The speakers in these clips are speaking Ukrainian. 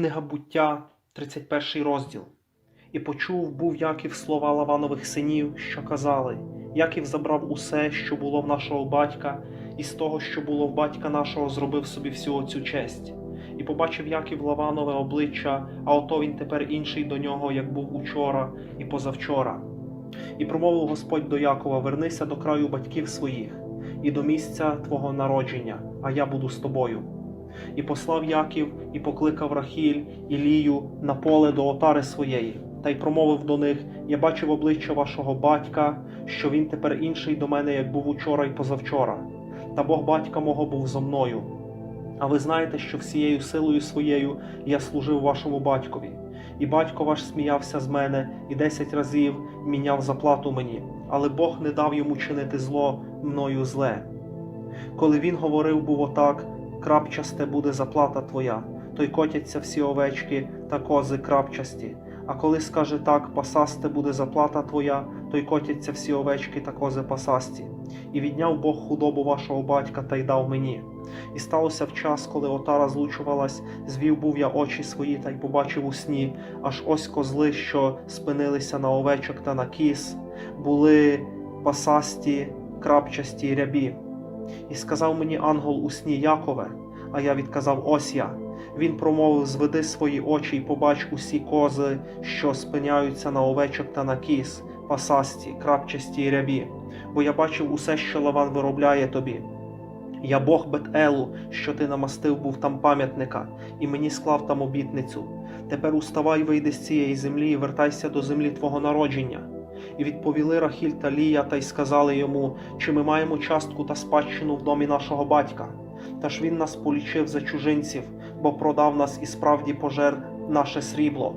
Книга буття, 31 розділ. І почув був Яків слова Лаванових синів, що казали: Яків забрав усе, що було в нашого батька, і з того, що було в батька нашого, зробив собі всю оцю честь. І побачив Яків Лаванове обличчя, а ото він тепер інший до нього, як був учора і позавчора. І промовив Господь до Якова: Вернися до краю батьків своїх і до місця твого народження, а я буду з тобою. І послав Яків, і покликав Рахіль і Лію на поле до отари своєї, та й промовив до них: Я бачив обличчя вашого батька, що він тепер інший до мене, як був учора і позавчора. Та Бог батька мого був зо мною. А ви знаєте, що всією силою своєю я служив вашому батькові, і батько ваш сміявся з мене і десять разів міняв заплату мені, але Бог не дав йому чинити зло мною зле. Коли він говорив, був отак, крапчасте буде заплата твоя, то й котяться всі овечки та кози крапчасті. А коли скаже так, пасасте буде заплата твоя, то й котяться всі овечки та кози пасасті. І відняв Бог худобу вашого батька та й дав мені. І сталося в час, коли отара злучувалась, звів був я очі свої та й побачив у сні, аж ось козли, що спинилися на овечок та на кіз, були пасасті, крапчасті й рябі. І сказав мені ангел у сні Якове, а я відказав ось я. Він промовив: Зведи свої очі і побач усі кози, що спиняються на овечок та на кіз, пасасті, крапчасті й рябі, бо я бачив усе, що Лаван виробляє тобі. Я Бог Бет-Елу, що ти намастив був там пам'ятника, і мені склав там обітницю. Тепер уставай, вийди з цієї землі і вертайся до землі твого народження. І відповіли Рахіль та Лія та й сказали йому, чи ми маємо частку та спадщину в домі нашого батька. Та ж він нас полічив за чужинців, бо продав нас і справді пожер наше срібло.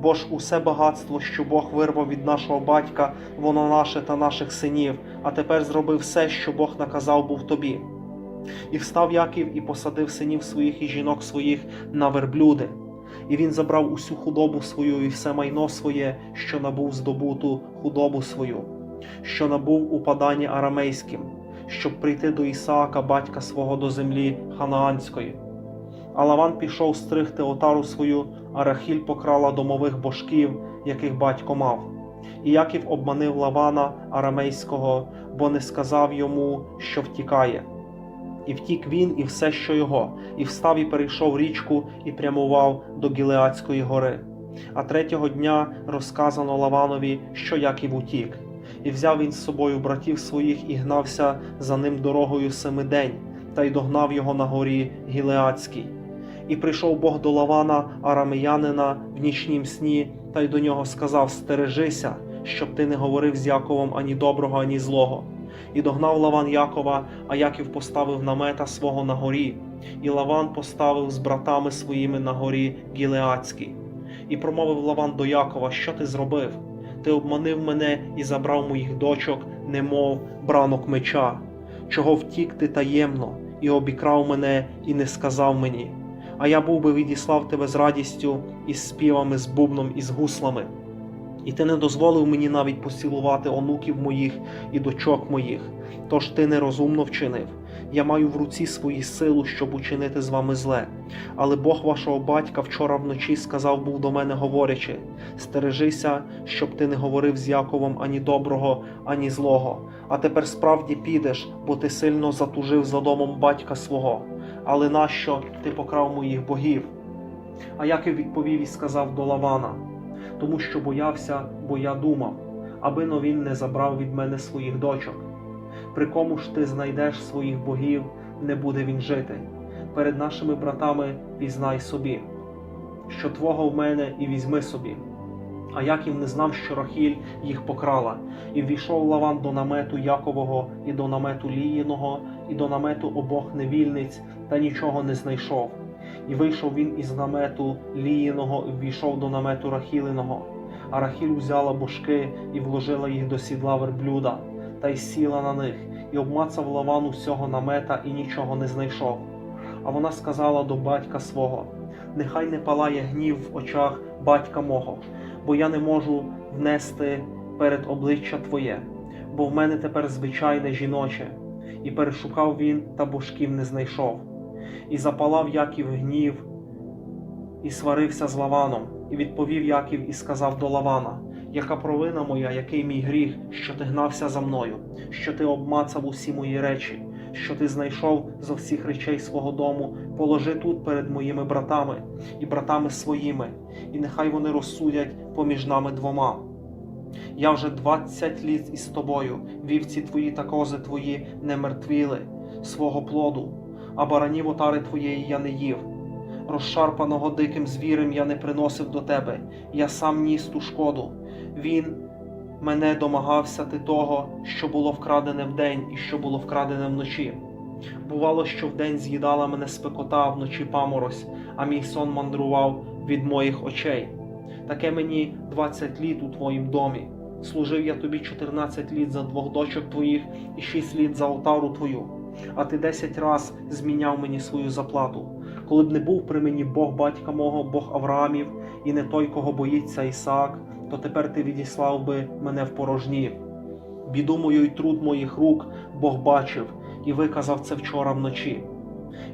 Бо ж усе багатство, що Бог вирвав від нашого батька, воно наше та наших синів, а тепер зробив все, що Бог наказав був тобі. І встав Яків і посадив синів своїх і жінок своїх на верблюди. І він забрав усю худобу свою і все майно своє, що набув здобуту худобу свою, що набув у паданні арамейським, щоб прийти до Ісаака, батька свого до землі ханаанської. А Лаван пішов стригти отару свою, а Рахіль покрала домових божків, яких батько мав. І Яків обманив Лавана арамейського, бо не сказав йому, що втікає. І втік він, і все, що його, і встав і перейшов річку, і прямував до Гілеацької гори. А третього дня розказано Лаванові, що Яків утік, і взяв він з собою братів своїх і гнався за ним дорогою семидень, та й догнав його на горі Гілеацькій. І прийшов Бог до Лавана, арамеянина, в нічнім сні, та й до нього сказав: Стережися, щоб ти не говорив з Яковом ані доброго, ані злого. І догнав Лаван Якова, а Яків поставив намета свого на горі, і Лаван поставив з братами своїми на горі Гілеацькій. І промовив Лаван до Якова: Що ти зробив? Ти обманив мене і забрав моїх дочок, немов бранок меча, чого втік ти таємно, і обікрав мене, і не сказав мені. А я був би відіслав тебе з радістю, із співами, з бубном і з гуслами. І ти не дозволив мені навіть поцілувати онуків моїх і дочок моїх, тож ти нерозумно вчинив. Я маю в руці свої силу, щоб учинити з вами зле. Але Бог вашого батька вчора вночі сказав був до мене, говорячи: стережися, щоб ти не говорив з Яковом ані доброго, ані злого. А тепер справді підеш, бо ти сильно затужив за домом батька свого. Але нащо ти покрав моїх богів? А Яків відповів і сказав до Лавана тому що боявся, бо я думав, аби но він не забрав від мене своїх дочок. При кому ж ти знайдеш своїх богів, не буде він жити. Перед нашими братами пізнай собі, що твого в мене і візьми собі. А Яків не знав, що Рахіль їх покрала, і ввійшов Лаван до намету Якового, і до намету Ліїного, і до намету обох невільниць, та нічого не знайшов. І вийшов він із намету Ліїного і ввійшов до намету Рахілиного. А Рахіль узяла божки і вложила їх до сідла верблюда, та й сіла на них, і обмацав лаван усього намета і нічого не знайшов. А вона сказала до батька свого: Нехай не палає гнів в очах батька мого, бо я не можу внести перед обличчя Твоє, бо в мене тепер звичайне жіноче. І перешукав він, та божків не знайшов. І запалав Яків гнів, і сварився з Лаваном, і відповів Яків і сказав до Лавана: Яка провина моя, який мій гріх, що ти гнався за мною, що ти обмацав усі мої речі, що ти знайшов зо всіх речей свого дому, положи тут перед моїми братами і братами своїми, і нехай вони розсудять поміж нами двома. Я вже двадцять літ із тобою, вівці твої та кози твої не мертвіли свого плоду, а баранів отари твоєї я не їв. Розшарпаного диким звірем я не приносив до тебе, я сам ніс ту шкоду. Він мене домагався ти того, що було вкрадене вдень і що було вкрадене вночі. Бувало, що вдень з'їдала мене спекота, а вночі паморозь, а мій сон мандрував від моїх очей. Таке мені двадцять літ у твоїм домі. Служив я тобі чотирнадцять літ за двох дочок твоїх і шість літ за отару твою, а ти десять раз зміняв мені свою заплату. Коли б не був при мені Бог батька мого, Бог Авраамів, і не той, кого боїться Ісаак, то тепер ти відіслав би мене в порожні. Біду мою й труд моїх рук Бог бачив і виказав це вчора вночі.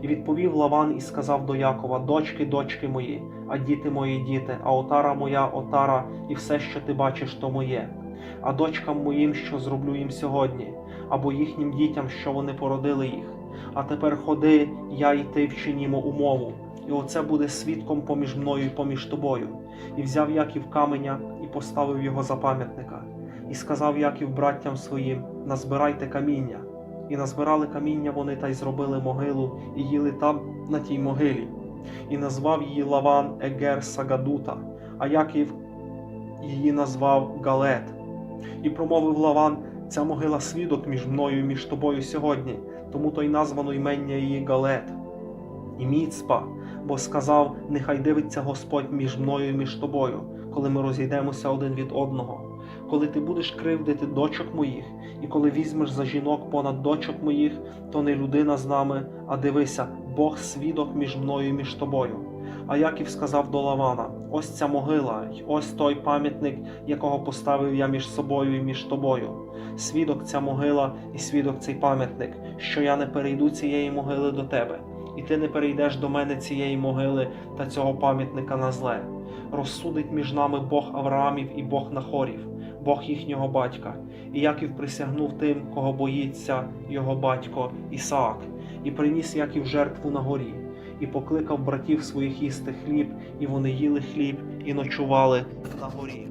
І відповів Лаван і сказав до Якова: Дочки, дочки мої, а діти мої діти, а отара моя отара, і все, що ти бачиш, то моє. А дочкам моїм, що зроблю їм сьогодні, або їхнім дітям, що вони породили їх. А тепер ходи, я й ти вчинімо умову, і оце буде свідком поміж мною і поміж тобою. І взяв Яків каменя і поставив його за пам'ятника, і сказав Яків братям своїм: Назбирайте каміння. І назбирали каміння вони та й зробили могилу, і їли там на тій могилі. І назвав її Лаван Егер Сагадута, а Яків її назвав Галет. І промовив Лаван: ця могила свідок між мною і між тобою сьогодні, тому то й названо ймення її Галет. І Міцпа, бо сказав: Нехай дивиться Господь між мною і між тобою, коли ми розійдемося один від одного. Коли ти будеш кривдити дочок моїх, і коли візьмеш за жінок понад дочок моїх, то не людина з нами, а дивися, Бог свідок між мною і між тобою. А Яків сказав до Лавана: Ось ця могила, й ось той пам'ятник, якого поставив я між собою і між тобою. Свідок ця могила і свідок цей пам'ятник, що я не перейду цієї могили до тебе, і ти не перейдеш до мене цієї могили та цього пам'ятника на зле. Розсудить між нами Бог Авраамів і Бог Нахорів, Бог їхнього батька. І Яків присягнув тим, кого боїться його батько Ісаак, і приніс Яків жертву на горі, і покликав братів своїх їсти хліб, і вони їли хліб і ночували на горі.